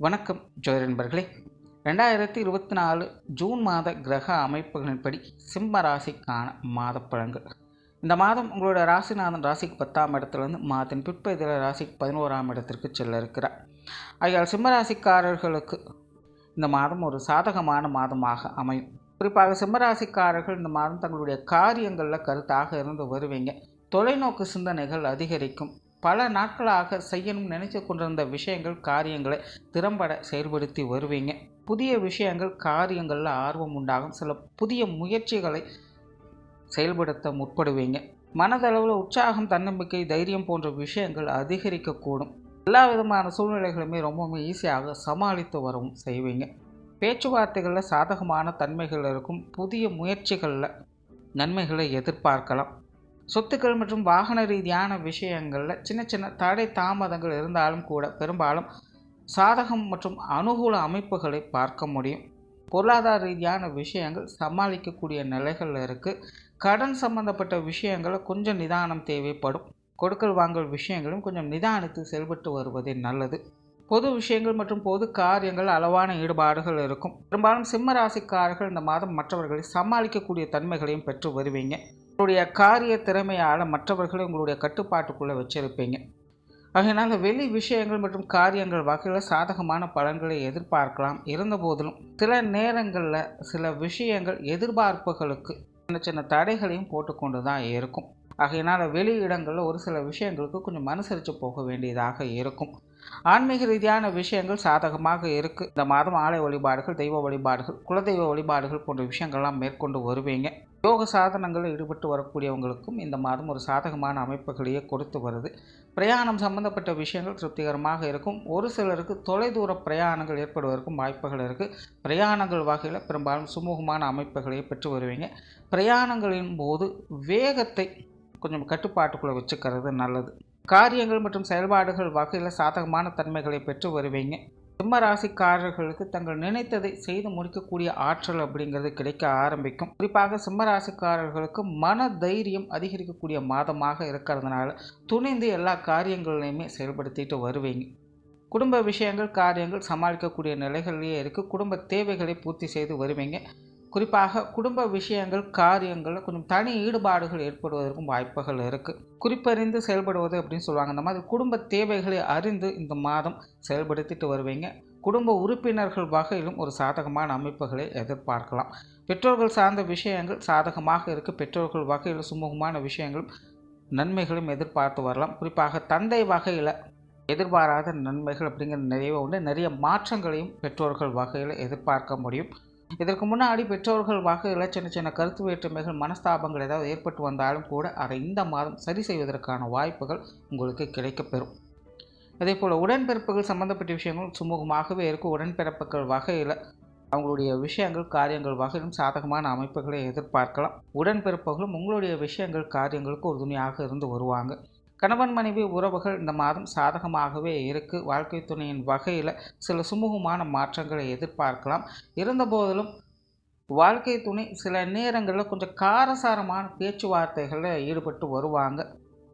வணக்கம் ஜோதி நண்பர்களே ரெண்டாயிரத்தி இருபத்தி நாலு ஜூன் மாத கிரக அமைப்புகளின்படி சிம்ம ராசிக்கான மாத இந்த மாதம் உங்களோட ராசிநாதன் ராசிக்கு பத்தாம் இடத்துலேருந்து மாதத்தின் பிற்பகுதியில் ராசிக்கு பதினோராம் இடத்திற்கு செல்ல இருக்கிறார். ஆகையால் சிம்ம ராசிக்காரர்களுக்கு இந்த மாதம் ஒரு சாதகமான மாதமாக அமையும். குறிப்பாக சிம்மராசிக்காரர்கள் இந்த மாதம் தங்களுடைய காரியங்களில் கருத்தாக இருந்து வருவீங்க. தொலைநோக்கு சிந்தனைகள் அதிகரிக்கும். பல நாட்களாக செய்யணும் நினைத்து கொண்டிருந்த விஷயங்கள் காரியங்களை திறம்பட செயல்படுத்தி வருவீங்க. புதிய விஷயங்கள் காரியங்களில் ஆர்வம் உண்டாகும். சில புதிய முயற்சிகளை செயல்படுத்த முற்படுவீங்க. மனதளவில் உற்சாகம் தன்னம்பிக்கை தைரியம் போன்ற விஷயங்கள் அதிகரிக்கக்கூடும். எல்லா விதமான சூழ்நிலைகளுமே ரொம்பவுமே ஈஸியாக சமாளித்து வரவும் செய்வீங்க. பேச்சுவார்த்தைகளில் சாதகமான தன்மைகள் இருக்கும். புதிய முயற்சிகளில் நன்மைகளை எதிர்பார்க்கலாம். சொத்துக்கள் மற்றும் வாகன ரீதியான விஷயங்களில் சின்ன சின்ன தடை தாமதங்கள் இருந்தாலும் கூட பெரும்பாலும் சாதகம் மற்றும் அனுகூல அமைப்புகளை பார்க்க முடியும். பொருளாதார ரீதியான விஷயங்கள் சமாளிக்கக்கூடிய நிலைகள் இருக்குது கடன் சம்பந்தப்பட்ட விஷயங்களை கொஞ்சம் நிதானம் தேவைப்படும். கொடுக்கல் வாங்கல் விஷயங்களும் கொஞ்சம் நிதானித்து செயல்பட்டு வருவதே நல்லது. பொது விஷயங்கள் மற்றும் பொது காரியங்கள் அளவான ஈடுபாடுகள் இருக்கும். பெரும்பாலும் சிம்ம ராசிக்காரர்கள் இந்த மாதம் மற்றவர்களை சமாளிக்கக்கூடிய தன்மைகளையும் பெற்று வருவீங்க. உங்களுடைய காரிய திறமையால் மற்றவர்களை உங்களுடைய கட்டுப்பாட்டுக்குள்ளே வச்சுருப்பீங்க. அதனால் வெளி விஷயங்கள் மற்றும் காரியங்கள் வகையில் சாதகமான பலன்களை எதிர்பார்க்கலாம். இருந்தபோதிலும் சில நேரங்களில் சில விஷயங்கள் எதிர்பார்ப்புகளுக்கு சின்ன சின்ன தடைகளையும் போட்டுக்கொண்டு தான் இருக்கும். ஆகையினால் வெளி இடங்களில் ஒரு சில விஷயங்களுக்கு கொஞ்சம் அனுசரித்து போக வேண்டியதாக இருக்கும். ஆன்மீக ரீதியான விஷயங்கள் சாதகமாக இருக்குது இந்த மாதம் ஆலய வழிபாடுகள் தெய்வ வழிபாடுகள் குலதெய்வ வழிபாடுகள் போன்ற விஷயங்கள்லாம் மேற்கொண்டு வருவீங்க. யோக சாதனங்களில் ஈடுபட்டு வரக்கூடியவங்களுக்கும் இந்த மாதம் ஒரு சாதகமான அமைப்புகளையே கொடுத்து வருது. பிரயாணம் சம்பந்தப்பட்ட விஷயங்கள் திருப்திகரமாக இருக்கும். ஒரு சிலருக்கு தொலைதூர பிரயாணங்கள் ஏற்படுவதற்கும் வாய்ப்புகள் இருக்குது பிரயாணங்கள் வகையில் பெரும்பாலும் சுமூகமான அமைப்புகளையே பெற்று வருவீங்க. பிரயாணங்களின் போது வேகத்தை கொஞ்சம் கட்டுப்பாட்டுக்குள்ளே வச்சுக்கிறது நல்லது. காரியங்கள் மற்றும் செயல்பாடுகள் வகையில் சாதகமான தன்மைகளை பெற்று வருவீங்க. சிம்ம ராசிக்காரர்களுக்கு தங்கள் நினைத்ததை செய்து முடிக்கக்கூடிய ஆற்றல் அப்படிங்கிறது கிடைக்க ஆரம்பிக்கும். குறிப்பாக சிம்ம ராசிக்காரர்களுக்கு மன தைரியம் அதிகரிக்கக்கூடிய மாதமாக இருக்கிறதுனால துணிந்து எல்லா காரியங்களையுமே செயல்படுத்திட்டு வருவீங்க. குடும்ப விஷயங்கள் காரியங்கள் சமாளிக்கக்கூடிய நிலைகள்லேயே இருக்குது குடும்ப தேவைகளை பூர்த்தி செய்து வருவீங்க. குறிப்பாக குடும்ப விஷயங்கள் காரியங்களில் கொஞ்சம் தனி ஈடுபாடுகள் ஏற்படுவதற்கும் வாய்ப்புகள் இருக்குது குறிப்பறிந்து செயல்படுவது அப்படின்னு சொல்லுவாங்க. இந்த மாதிரி குடும்ப தேவைகளை அறிந்து இந்த மாதம் செயல்படுத்திட்டு வருவீங்க. குடும்ப உறுப்பினர்கள் வகையிலும் ஒரு சாதகமான அமைப்புகளை எதிர்பார்க்கலாம். பெற்றோர்கள் சார்ந்த விஷயங்கள் சாதகமாக இருக்குது பெற்றோர்கள் வகையில் சுமூகமான விஷயங்களும் நன்மைகளும் எதிர்பார்த்து வரலாம். குறிப்பாக தந்தை வகையில் எதிர்பாராத நன்மைகள் அப்படிங்கிற நிறைய உண்டு. நிறைய மாற்றங்களையும் பெற்றோர்கள் வகையில் எதிர்பார்க்க முடியும். இதற்கு முன்னாடி பெற்றோர்கள் வகையில் சின்ன சின்ன கருத்து வேற்றுமைகள் மனஸ்தாபங்கள் ஏதாவது ஏற்பட்டு வந்தாலும் கூட அதை இந்த மாதம் சரி செய்வதற்கான வாய்ப்புகள் உங்களுக்கு கிடைக்கப்பெறும். அதே போல் உடன்பிறப்புகள் சம்மந்தப்பட்ட விஷயங்கள் சுமூகமாகவே இருக்கும். உடன்பிறப்புகள் வகையில் அவங்களுடைய விஷயங்கள் காரியங்கள் வகையிலும் சாதகமான அமைப்புகளை எதிர்பார்க்கலாம். உடன்பிறப்புகளும் உங்களுடைய விஷயங்கள் காரியங்களுக்கு உறுதுணையாக இருந்து வருவாங்க. கணவன் மனைவி உறவுகள் இந்த மாதம் சாதகமாகவே இருக்குது வாழ்க்கை துணையின் வகையில் சில சுமூகமான மாற்றங்களை எதிர்பார்க்கலாம். இருந்தபோதிலும் வாழ்க்கை துணை சில நேரங்களில் கொஞ்சம் காரசாரமான பேச்சுவார்த்தைகளில் ஈடுபட்டு வருவாங்க.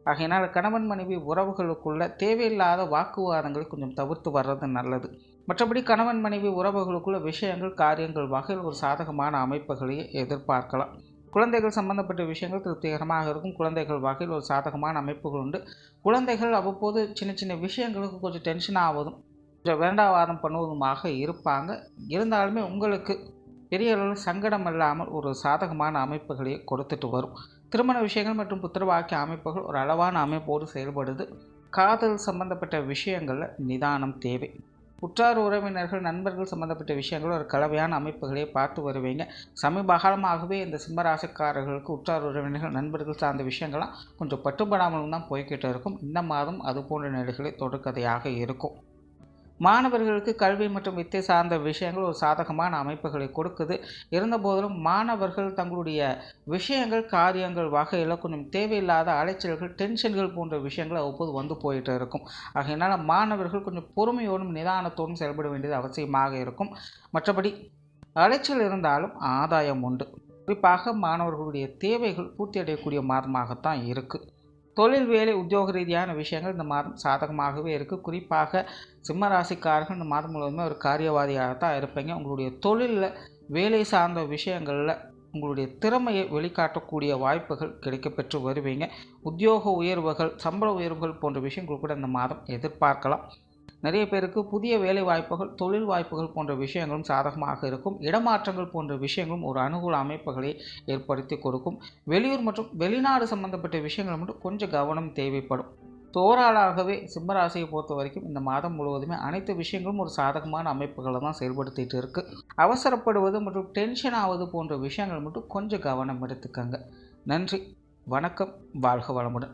ஆகையினால் கணவன் மனைவி உறவுகளுக்குள்ள தேவையில்லாத வாக்குவாதங்களை கொஞ்சம் தவிர்த்து வர்றது நல்லது. மற்றபடி கணவன் மனைவி உறவுகளுக்குள்ள விஷயங்கள் காரியங்கள் வகையில் ஒரு சாதகமான அமைப்புகளையே எதிர்பார்க்கலாம். குழந்தைகள் சம்பந்தப்பட்ட விஷயங்கள் திருப்திகரமாக இருக்கும். குழந்தைகள் வகையில் ஒரு சாதகமான அமைப்புகள் உண்டு. குழந்தைகள் அவ்வப்போது சின்ன சின்ன விஷயங்களுக்கு கொஞ்சம் டென்ஷன் ஆவதும் கொஞ்சம் வேண்டாவாதம் பண்ணுவதுமாக இருப்பாங்க. இருந்தாலுமே உங்களுக்கு பெரிய அளவில் சங்கடம் இல்லாமல் ஒரு சாதகமான அமைப்புகளையே கொடுத்துட்டு வரும். திருமண விஷயங்கள் மற்றும் புத்திரவாக்கிய அமைப்புகள் ஒரு அளவான அமைப்போடு செயல்படுது. காதல் சம்பந்தப்பட்ட விஷயங்களில் நிதானம் தேவை. உற்றார் உறவினர்கள் நண்பர்கள் சம்மந்தப்பட்ட விஷயங்கள் ஒரு கலவையான அமைப்புகளை பார்த்து வருவீங்க. சமீப காலமாகவே இந்த சிம்மராசிக்காரர்களுக்கு உற்றார் உறவினர்கள் நண்பர்கள் சார்ந்த விஷயங்கள்லாம் கொஞ்சம் பட்டுப்படாமலும் தான் போய்கிட்டு இருக்கும். இந்த மாதம் அது போன்ற நிலைகளை தொடர்கதையாக இருக்கும். மாணவர்களுக்கு கல்வி மற்றும் வித்தை சார்ந்த விஷயங்கள் ஒரு சாதகமான அமைப்புகளை கொடுக்குது. இருந்தபோதிலும் மாணவர்கள் தங்களுடைய விஷயங்கள் காரியங்கள் வகையில் கொஞ்சம் தேவையில்லாத அலைச்சல்கள் டென்ஷன்கள் போன்ற விஷயங்கள் அவ்வப்போது வந்து போயிட்டு இருக்கும். ஆகையினால் மாணவர்கள் கொஞ்சம் பொறுமையோடும் நிதானத்தோடும் செயல்பட வேண்டியது அவசியமாக இருக்கும். மற்றபடி அலைச்சல் இருந்தாலும் ஆதாயம் உண்டு. குறிப்பாக மாணவர்களுடைய தேவைகள் பூர்த்தி அடையக்கூடிய மாதமாகத்தான் இருக்குது தொழில் வேலை உத்தியோக ரீதியான விஷயங்கள் இந்த மாதம் சாதகமாகவே இருக்குது குறிப்பாக சிம்ம ராசிக்காரர்கள் இந்த மாதம் முழுவதுமே ஒரு காரியவாதியாக தான் இருப்பீங்க. உங்களுடைய தொழிலில் வேலை சார்ந்த விஷயங்களில் உங்களுடைய திறமையை வெளிக்காட்டக்கூடிய வாய்ப்புகள் கிடைக்கப்பெற்று வருவீங்க. உத்தியோக உயர்வுகள் சம்பள உயர்வுகள் போன்ற விஷயங்கள் கூட இந்த மாதம் எதிர்பார்க்கலாம். நிறைய பேருக்கு புதிய வேலை வாய்ப்புகள் தொழில் வாய்ப்புகள் போன்ற விஷயங்களும் சாதகமாக இருக்கும். இடமாற்றங்கள் போன்ற விஷயங்களும் ஒரு அனுகூல அமைப்புகளை ஏற்படுத்தி கொடுக்கும். வெளியூர் மற்றும் வெளிநாடு சம்பந்தப்பட்ட விஷயங்கள் மட்டும் கொஞ்சம் கவனம் தேவைப்படும். தோராளாகவே சிம்மராசியை பொறுத்த வரைக்கும் இந்த மாதம் முழுவதுமே அனைத்து விஷயங்களும் ஒரு சாதகமான அமைப்புகளை தான் செயல்படுத்திட்டு இருக்குது அவசரப்படுவது மற்றும் டென்ஷன் ஆவது போன்ற விஷயங்கள் மட்டும் கொஞ்சம் கவனம் எடுத்துக்கங்க. நன்றி வணக்கம் வாழ்க வளமுடன்.